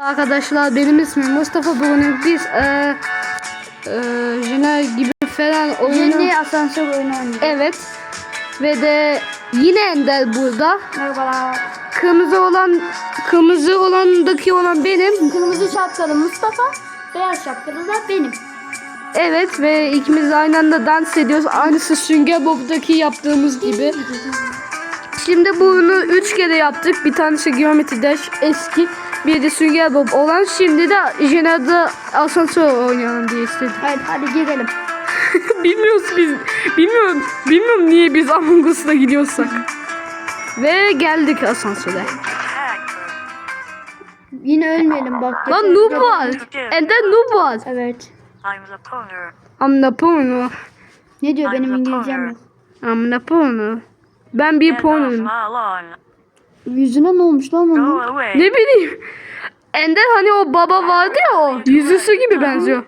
Arkadaşlar benim ismim Mustafa. Bugün biz e, e, Jena gibi falan oyunu Yeni asansör oyunu oynuyoruz. evet. Ve de yine Ender burada. Merhabalar. kırmızı olan kırmızı olandaki olan benim. Kırmızı şapkalı Mustafa, beyaz şapkalı da benim. evet ve ikimiz aynı anda dans ediyoruz. Aynısı Sünger Bob'daki yaptığımız gibi. Şimdi bunu üç kere yaptık. Bir tanesi Geometry Dash eski bir de Sünger Bob olan şimdi de Jena'da asansör oynayalım diye istedim Haydi hadi girelim. Bilmiyoruz biz. Bilmiyorum. Bilmiyorum niye biz Among Us'la gidiyorsak. Ve geldik asansöre. Yine ölmeyelim bak. Lan noob var. Ender noob var. Evet. I'm the pony. I'm the porno. Ne diyor benim İngilizcem yok. I'm the porno. Ben bir Get Yüzüne ne olmuş lan onun? Ne bileyim. Ender hani o baba vardı ya o. Yüzüsü gibi benziyor.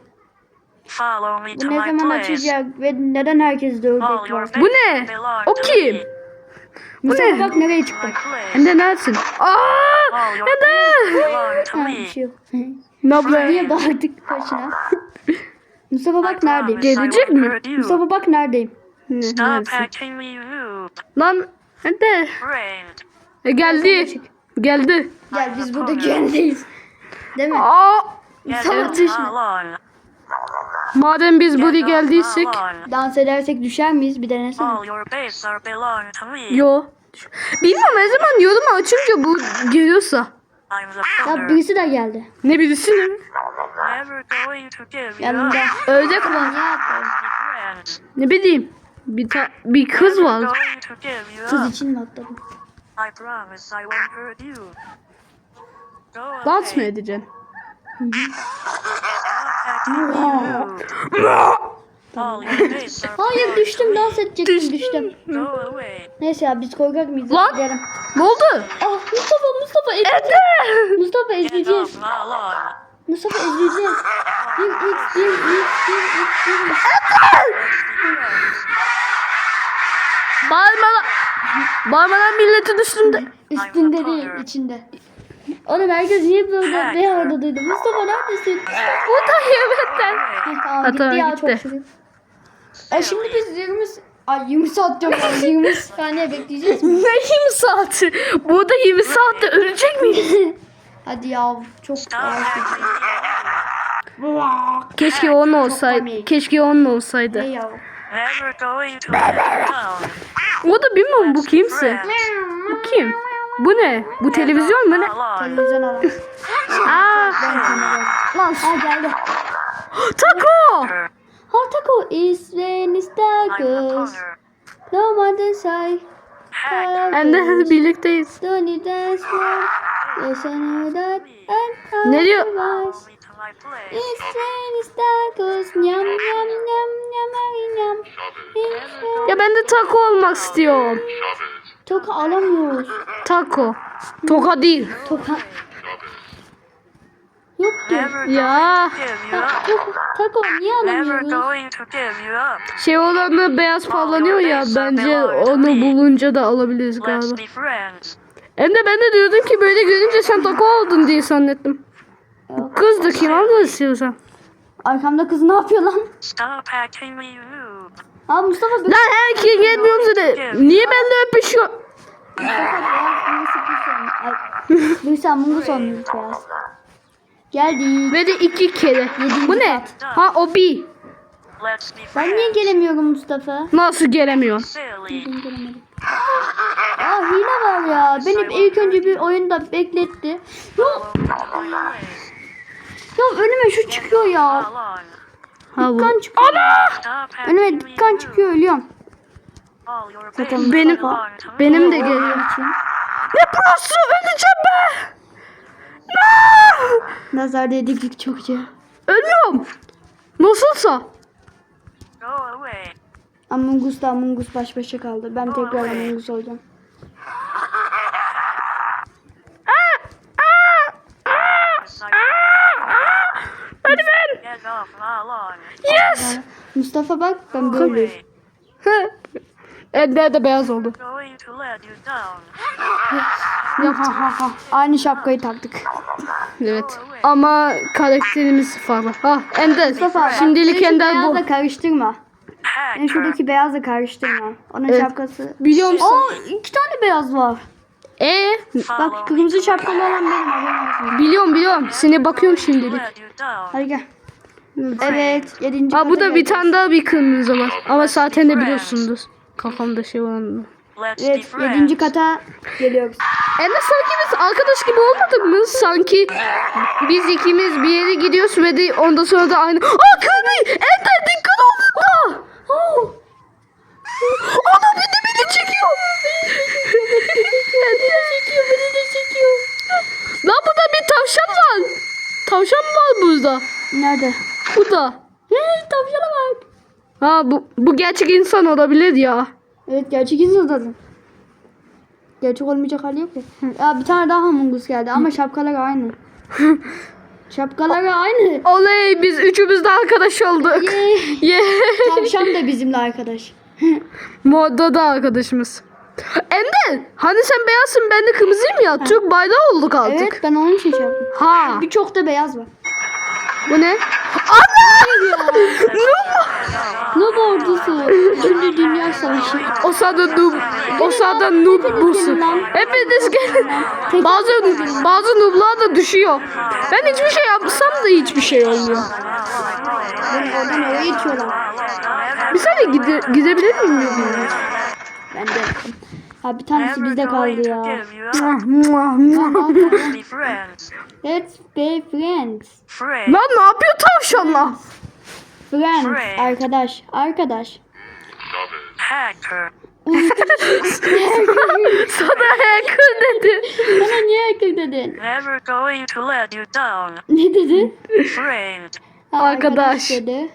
Bu ne zaman açacak ve neden herkes your var? Bu ne? O kim? Mustafa ne? bak nereye çıktı. My place. Ender neredesin? Aa! All your Ender! Ha, bir şey yok. Ne yapıyor? Niye bağırdık başına? Mustafa bak neredeyim? Gelecek mi? Mustafa bak neredeyim? Rude. Lan Ender. E, geldi. Geldi. Gel biz burada güvendeyiz. Değil mi? Aa! Düşme. lawn. Madem biz buraya geldiysek. Dans edersek düşer miyiz? Bir denesene. All your base are belong to me. yo. Bilmiyorum ne zaman yorumu açınca bu geliyorsa. I'm the Ya birisi de geldi. Ne birisi ne? Never going to give you Yanımda. Ördek var. Ne friends. Ne bileyim. Bir ta bir kız Never var. going to give you Kız için mi atladım? I promise I won't hurt you. Go away. Dans mı edeceksin? All your are Hayır düştüm dans edecektim düştüm. Go away. Neyse ya biz korkak mıyız? Lan! Gidelim. Ne oldu? Ah Mustafa Mustafa ezileceğiz. Mustafa Get ezileceğiz. off my lawn. Mustafa ezileceğiz. Bir x bir x bir x bir x. Bağırma Bağırmadan milletin üstünde. Üstünde değil içinde. Oğlum herkes niye böyle bir arada duydu? Mustafa neredesin? Ender. Ha, tamam Ha, gitti tamam, ya gitti. çok şükür. E şimdi biz 20 Ay 20 saat diyorum ya 20 saniye bekleyeceğiz mi? Ne 20 saati? Burada 20 saatte ölecek miyiz? Hadi ya çok rude. Keşke onun olsaydı. Keşke onun olsaydı. Ne ya? Never going to. O da bilmiyorum bu kimse. Bu kim? Bu ne? Bu televizyon mu ne? Televizyon ara. Aa. Lan ha geldi. taco. İs when it's pony. No more say. Hem de birlikteyiz. Don't need dance more. Listen to that and Ne diyor? It's. Ya ben de taco olmak istiyorum. Toka alamıyoruz. Taco. Toka değil. Toka. Yok. Never Ya. Yok. Tako niye alamıyoruz? Şey olanı beyaz parlanıyor ya bence onu bulunca da alabiliriz galiba. Hem de ben de diyordum ki böyle görünce sen taco oldun diye zannettim. Kız da kim aldı istiyorsan. Arkamda kız ne yapıyor lan? Stop acting me rude. Aa Mustafa bir Lan herkes gelmiyorsun de. Niye benimle öpüşüyor? Bu sen Mungu sanıyoruz biraz. Geldik. Ve de iki kere. Bu ne? Ha o bir. Ben niye gelemiyorum Mustafa? Nasıl gelemiyor? Silly. Ben gelemedim. Aa hile var ya. Beni ilk önce bir oyunda bekletti. Ya, Follow me to my place. Ya önüme şu çıkıyor ya. Ha bu. Kan çıkıyor. Stop Önüme acting me kan rude. çıkıyor ölüyorum. Zaten benim-. Benim de geliyor. için. Ne prosu öleceğim be. Nazar dedik çokça. Ölüyorum. Nasılsa. Among da Among Us baş başa kaldı. Ben tekrar Among Us olacağım. Yes, I- Hadi ben. Get off my lawn. Yes. Mustafa bak ben. Away. Ender de beyaz oldu. Going to let you down. Yaptık. Ha ha ha. Aynı şapkayı taktık. Evet. Ama karakterimiz farklı. Ha Ender. Mustafa Şimdilik Ender bu. beyazla karıştırma. Hacker. şuradaki beyazla karıştırma. Onun Evet. şapkası. Biliyor musun? Aa iki tane beyaz var. Ee, Bak kırmızı şapkalı olan benim haberin olsun. biliyorum biliyorum. Seni bakıyorum şimdilik. Hadi gel. Evet yedinci Aa bu da bir tane daha bir kırmızı var. Ama zaten de biliyorsundur. Kafamda şey var. Evet yedinci kata geliyoruz. Ender sanki biz arkadaş gibi olmadık mı? Sanki biz ikimiz bir yere gidiyoruz ve de ondan sonra da aynı. Aa Kirby! Ender dikkat ol! Aa! Aa! Ana beni beni çekiyor. beni de çekiyor, beni de çekiyor. Lan burada bir tavşan var. Tavşan var burada. Nerede? Burada. Hey tavşana bak. Ha bu bu gerçek insan olabilir ya. Evet gerçek insan zaten. Gerçek olmayacak hali yok ya. Ya bir tane daha Amongus geldi ama şapkaları aynı. şapkaları aynı. Oley biz üçümüz de arkadaş olduk. Yay. Yeah. Tavşan da bizimle arkadaş. Modda da arkadaşımız. Ender hani sen beyazsın ben de kırmızıyım ya. Türk bayrağı olduk artık. Evet ben onun için şey yaptım. Ha Birçok da beyaz var. bu ne? Noob ordusu. Üçüncü Dünya Savaşı. O sırada noob. O sırada noob busu. Hepiniz gelin. Bazı bazı nooblar da düşüyor. Ben hiçbir şey yapsam da hiçbir şey olmuyor. Beni oradan oraya itiyorlar. Bir saniye gide, gidebilir miyim? Ben de. Ha bir tanesi bizde kaldı ya. Let's be friends. Friends. Lan ne yapıyor tavşanlar? Friends. Friends. Arkadaş. Arkadaş. Hacker. Sana hacker dedi. Bana niye hacker dedin? Never going to let you down. Ne dedin? Friend. Ha, Arkadaş. dedi.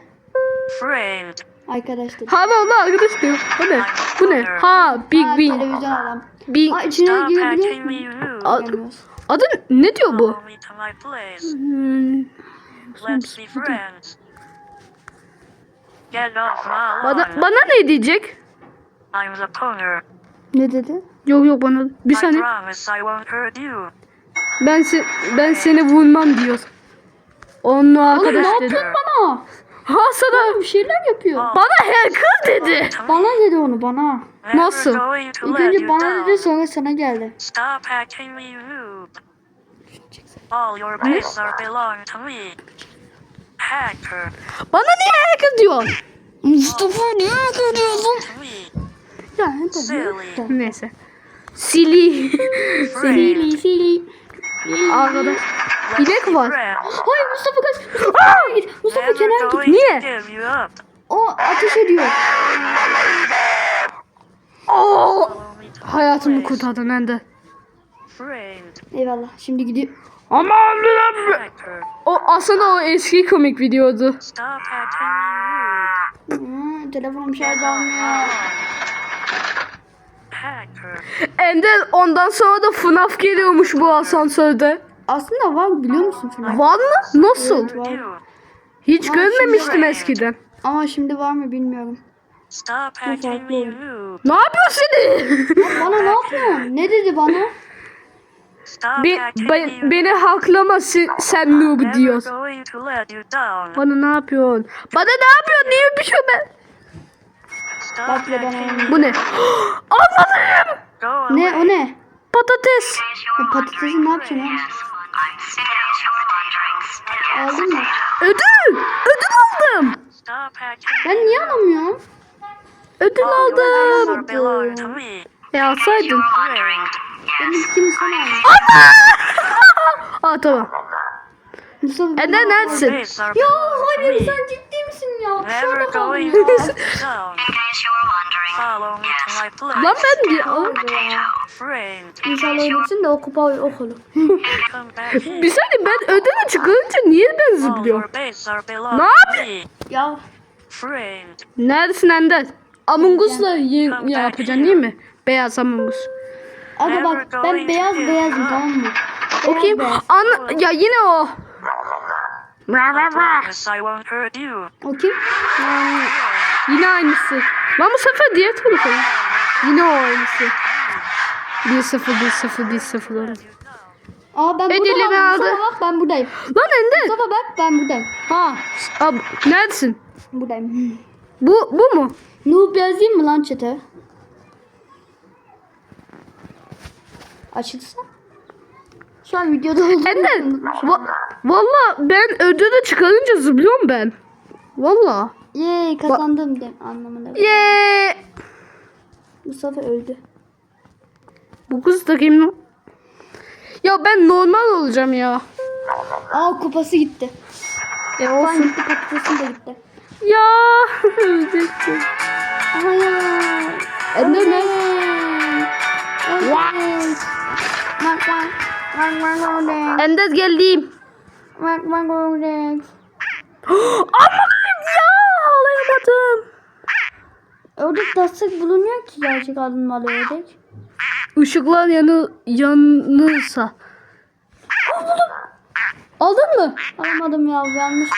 Friend. Arkadaş dedi. Hala ona arkadaş diyor. Bu ne? Bu ne? Ha Big Ha, Win. televizyon adam. Big. Aa içine girebiliyor you. Ad- Giremiyoruz. adı ne diyor bu? Follow me to my place. Hmm, Let's be friends. Get off my Bana, lawn. bana ne diyecek? I'm the pwneur. Ne dedi? Yok yok bana. Bir I saniye. promise I won't hurt you. Ben se ben seni vurmam diyor. Onun Oğlum arkadaş ne dedi. yapıyorsun bana? Ha sana Bir şeyler yapıyor. bana hacker dedi. Bana dedi onu bana. Nasıl? İlk önce bana dedi sonra sana geldi. Stop hacking me, noob. All your base are belong to me. Hacker. Bana niye hacker diyor? Mustafa niye hacker diyorsun? Ya Silly. Neyse. Friend. Sili sili. Arkadaş. Be var. Hayır Mustafa kaç. Mustafa git. Mustafa kenara git. Niye? O ateş ediyor. Oo. Hayatımı kurtardın Ender. Eyvallah. Şimdi gidiyor. Aman. Hacker. O aslında o eski komik videodu. Hmm, telefonum şarj almıyor. Hacker. Ender ondan sonra da FNAF geliyormuş bu asansörde. Aslında var biliyor musun şunu? Var mı? Nasıl? Evet, var. Hiç Var, görmemiştim şimdi- eskiden. Ama şimdi var mı bilmiyorum. Stop hacking. Ne yapıyorsun seni? Bana ne yapıyorsun? Ne dedi bana? Be- ben- beni haklama sen, sen noob diyor. Bana ne yapıyorsun? Bana ne yapıyorsun? Niye öpüşüyorsun ben? Bak ya bana. Bu ne? Anladım. Ne o ne? Patates. Ya patatesi ne yapacaksın oğlum? Aldın mı? Ödül. Ödül aldım. Ben niye alamıyorum? Ödül aldım. E alsaydın. Benim fikrim sana almış. Aa tamam. Mustafa Your neredesin? Ya hayır sen ciddi misin ya? Dışarıda kaldım ya. Lan ben. Friend. İnşallah ölürsün de o kupa okulu. Bir saniye ben ödülü çıkarınca niye ben zıplıyorum? Ne me. ya. Neredesin Ender? Among Us'la yapacaksın değil mi? Beyaz Among Us. aga bak ben beyaz beyazım tamam mı? Bakayım. beyaz. An ya yine o. Ra Yine aynısı. Lan bu sefer diğer tarafa. Yine o aynısı. 1-0 1-0 1-0 oldu. Aa ben Edil'i buradayım. aldı. Mustafa bak ben buradayım. Lan Ender. Mustafa bak ben buradayım. Ha. Ab, neredesin? Buradayım. Bu bu mu? Noob yazayım mı lan chat'e? Açılsın. Şu an videoda olduğunu Ender. Va- Valla ben ödülü çıkarınca zıplıyorum ben. Valla. Yay kazandım de anlamında. Yeee. Mustafa öldü. Bu kız da kim? Ya ben normal olacağım ya. Aa kupası gitti. E olsun. gitti kupası da gitti. Ya. üzüldüm. Hayır. Ender ne? Evet. Bak bak. Bak bak orada. Ender geldim. Bak bak orada. Aman ya ağlayamadım. Ördek destek bulunuyor ki gerçek alınmalı ördek. Işıklar yanı yanırsa. Aldın mı? Alamadım ya yanlış?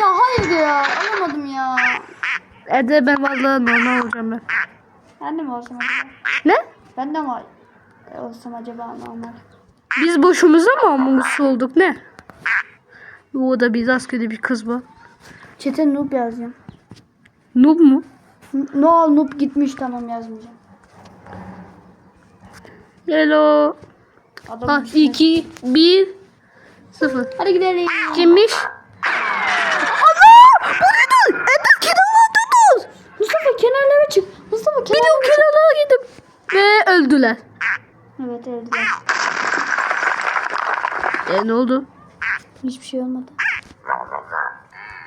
Ya hayır ya alamadım ya. Ede ben vallahi normal olacağım ben. Ben de mi olsam acaba? Ne? Ben de mi olsam acaba normal? Biz boşumuza mı amusu olduk ne? O da biz askeri bir kız var. Çete noob yazacağım. Noob mu? No noob gitmiş tamam yazmayacağım. Hello. Adam Ha 2 1 0. Hadi gidelim. Kimmiş? Allah! Bu ne? Ede kenarlarda dur. Mustafa kenarlara çık. Mustafa Bir de o kenarlara kenarlara gidip ve öldüler. Evet evet. E ne oldu? Hiçbir şey olmadı.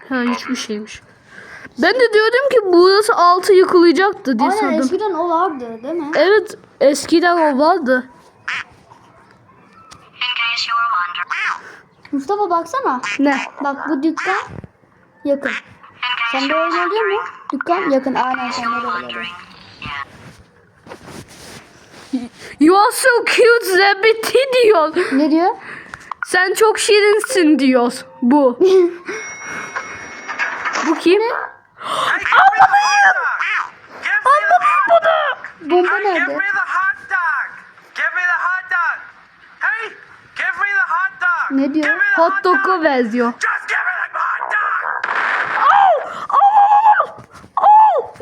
Ha hiçbir şeymiş. Ben de diyordum ki burası altı yıkılacaktı diye Aynen sandım. eskiden o vardı değil mi? Evet eskiden o vardı. Mustafa baksana. Ne? Bak bu dükkan yakın. Sen de öyle oluyor mu? Dükkan yakın. Aynen sen de öyle oluyor. You are so cute Zebiti diyor. Ne diyor? Sen çok şirinsin diyor bu. bu kim? Almalıyım. Almalıyım bunu. Bomba nerede? me the hot dog. Give me the hot dog. Hey, give me the hot dog. Ne diyor? Hot dog'a dog. benziyor. Oh?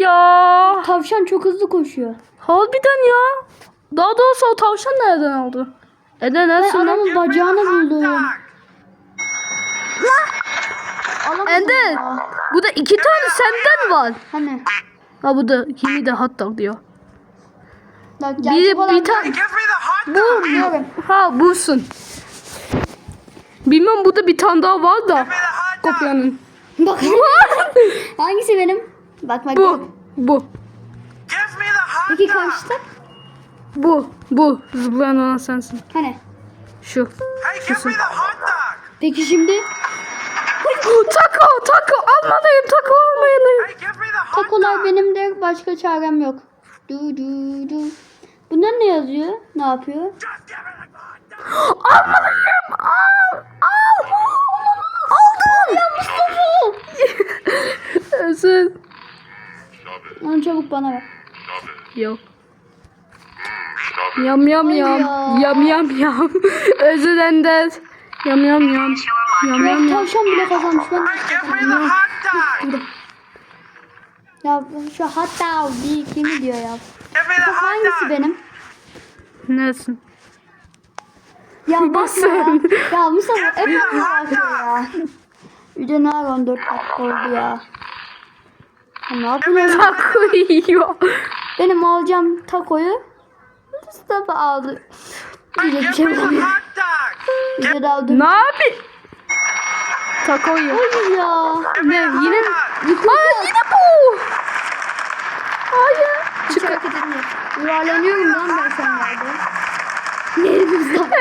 Ya. Tavşan çok hızlı koşuyor. Harbiden ya. Daha doğrusu o tavşan nereden aldı? Ede Ben nasıl adamın the bacağını buldum. Alamadım Ender. ya. Bu da iki tane senden var. Hani? Ha bu da kimi de hot dog diyor. Bak, Bir, bir tane bu ha busun. Bilmem burada bir tane daha var da kopyanın. Bak. Hangisi benim? Bak bak. bu bu Peki kaçtı? bu bu zıplayan olan sensin. Hani? Şu. Hey. Peki şimdi Taco taco almalıyım taco almalıyım. Takolar benim de başka çarem yok. Du du du. Bunlar ne yazıyor? Ne yapıyor? Almalıyım al al. Aldım. Ya Mustafa. Özür. Onu çabuk bana ver. Yok. Yam yam yam. ya. Yam yam yam. Özür Ender. Yam yam yam. Yam yam. tavşan bile kazanmış. Ben ya şu hatta bir kimi diyor ya. Hot Hangisi benim? Neresin? Ya ya. Basın. Ya Mustafa hep bu bakıyor ya. Bir de ne 14 dakika oldu ya. Ya ne yapıyorsun? Taco yiyor. Benim alacağım takoyu Mustafa aldı. Diyecek bir şey. Bir aldım. Ne yapayım? Yiyor. Hayır ya. Hot yine- dog. Aa yine bu. Hayır. Hiç hareket etmiyor. Yuvarlanıyorum lan ben sen yerde. Ne Mustafa?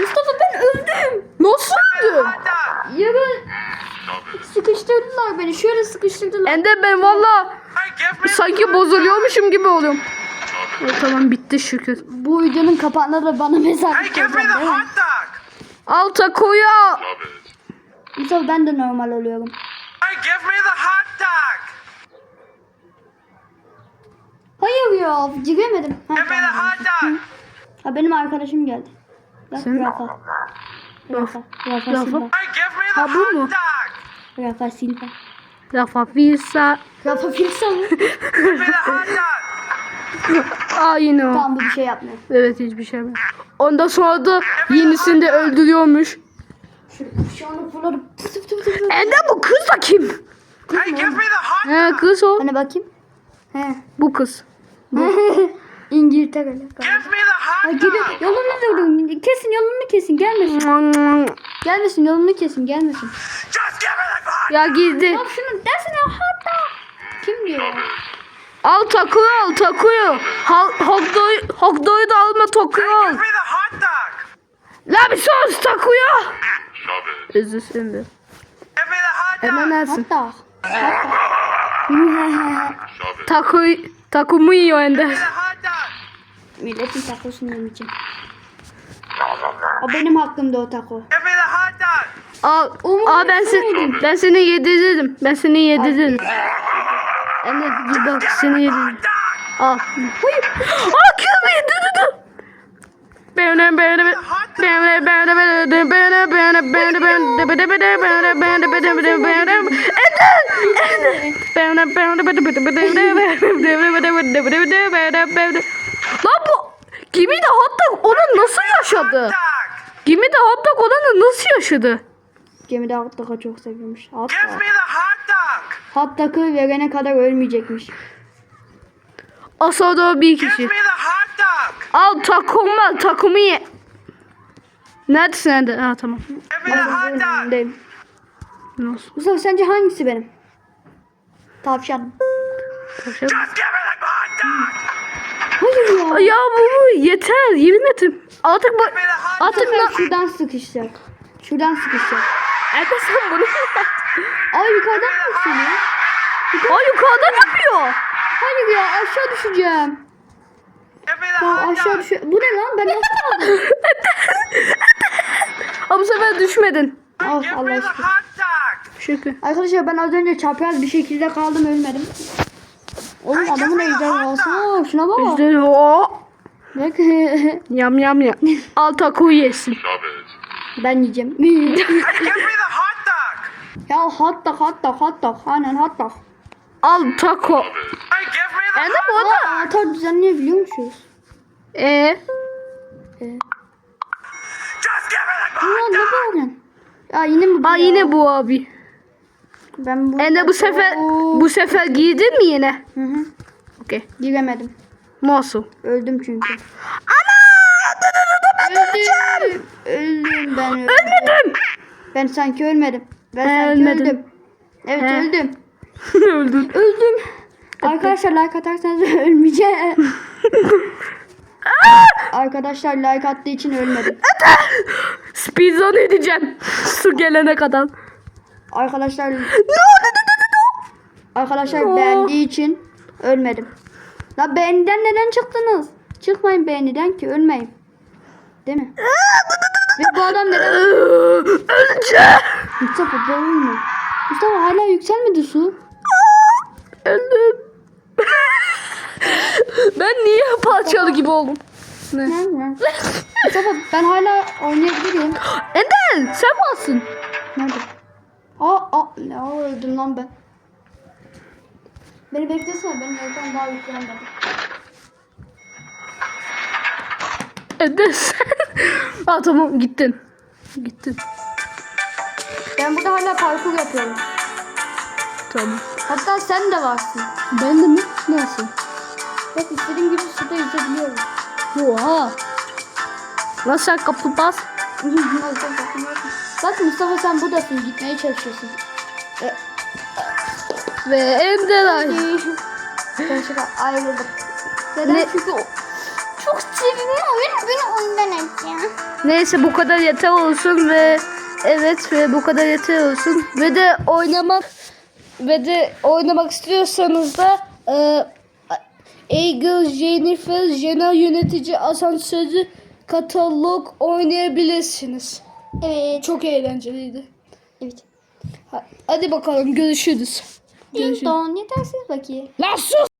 Mustafa ben öldüm. Nasıl? Hot dog. Yarı sıkıştırdılar beni. Şöyle sıkıştırdılar. Ender ben valla sanki bozuluyormuşum gibi oluyorum. O, tamam bitti şükür. Bu videonun kapağına da bana mesaj Hey, give me the hot dog. Al takoyu al. Mustafa ben de normal oluyorum. Hey, give me the hot dog. Hayır ya giremedim. Ha, Give me the tamam. hot dog. ha benim arkadaşım geldi. Bak Sen- Rafa. Rafa. Rafa Rafa. Silva. Hey, give me the Ha, bu hot mu? dog. Rafa Silva. Rafa Visa. Rafa Filsa mı? Yine o. tamam bu bir şey yapmıyor. Evet hiçbir şey yok. Ondan sonra da yenisini de öldürüyormuş. Şu. Ende bu kız da kim? Hey, give me the hot He kız o. Hani bakayım. He. Bu kız. İngiltere'li. Give me the hot yolunu. Kesin yolunu kesin gelmesin. Gelmesin yolunu kesin gelmesin. Just give me the hot ya girdi. Bak şunu dersene hatta. Kim diyor? Al takuyu al takuyu. Hot dog'u da alma takuyu al. Me the hot dog. La bir sus takuyu izlesin Hemen alsın. Hatta. Taco, takumu yiyor Ender. Milletin takosunu yemeyeceğim. O benim hakkımda o tako. Aa, aa ben, sen, ben seni yedirdim. Ben seni yedirdim. Evet bak seni yedirdim. Al. Aa kim yedirdi? Ben ben ben. Lan bu Gimi de hotdog onu nasıl yaşadı? Gimi de hotdog onu nasıl yaşadı? Gemide hot dog'a çok seviyormuş. Hot dog. Hot dog'ı verene kadar ölmeyecekmiş. Asada bir kişi. Al takımı takımı ye. Neredesin Ender? Ha tamam. Give me the hot dog. Önündeyim. Nasıl? Mustafa sence hangisi benim? Tavşan. Just give me the hot dog. Hayır ya. Ya bu yeter yemin ettim. Artık bu artık na... şuradan sıkışacak. Şuradan sıkışacak. Ender sen bunu Ay yukarıdan mı yükseliyor? Ay yukarıdan yapıyor. Hayır ya aşağı düşeceğim. Ya aşağı düşüyor. Bu ne lan? Ben nasıl aldım? Ama bu sefer düşmedin. Oh Allah aşkına. Şükür. Arkadaşlar ben az önce çapraz bir şekilde kaldım ölmedim. Oğlum adamın ejderhası var. Şuna bak. İşte o. Bak. Yam yam yam. Al takuyu yesin. ben yiyeceğim. Give me the hot dog. ya hot dog hot dog hot dog. Aynen hot dog. Al taco. The Ender bu arada. anahtar düzenleyebiliyormuşuz. Ee, Ee, Just give me the Ulan ne bağırıyorsun? Ya yine mi bu aa ya? yine bu abi. Ben bu... Ender bu sefer bu sefer giydin mi yine? Hı hı. Okey. Giremedim. Nasıl? Öldüm çünkü. Ana! Öldüm. Öldüm ben öldüm. Ölmedim. Ben sanki ölmedim. Ben He, sanki öldüm. Evet He. öldüm. Öldün. Öldüm. Arkadaşlar like atarsanız ölmeyeceğim. Arkadaşlar like attığı için ölmedim. Speedrun edeceğim. Su gelene kadar. Arkadaşlar No, no, no, no, no. arkadaşlar beğendiği için ölmedim. La beğeniden neden çıktınız? Çıkmayın beğeniden ki ölmeyin. Değil mi? Ve bu adam neden? Öleceğim. Mustafa boğulma. Mustafa hala yükselmedi su. Öldüm. Ben niye parçalı gibi oldum? Ne? Mustafa ben hala oynayabilirim. Ender sen varsın. Nerede? Aa, aa aa, öldüm lan ben. Beni beklesene benim evden daha yüklenmedi. Ender sen. Aa tamam gittin. Gittin. Ben burada hala parkur yapıyorum. Tamam. Hatta sen de varsın. Ben de mi? Nasıl? Bak istediğim gibi suda yüzebiliyorum. Oha. Lan sen kaplumbağaz. Bak Mustafa sen buradasın gitmeye çalışıyorsun. Ve Ender ay. Konuşuyor ayrıldık. Neden? Ne- Çünkü çok seviniyor. Beni, beni oyundan etti. Neyse bu kadar yeter olsun ve evet ve bu kadar yeter olsun ve de oynamak ve de oynamak istiyorsanız da e, Eagle, Jennifer, Jena yönetici asansörü katalog oynayabilirsiniz. Evet. Çok eğlenceliydi. Evet. Ha- Hadi bakalım görüşürüz. Ding dong yetersiz bakayım. Lan sus!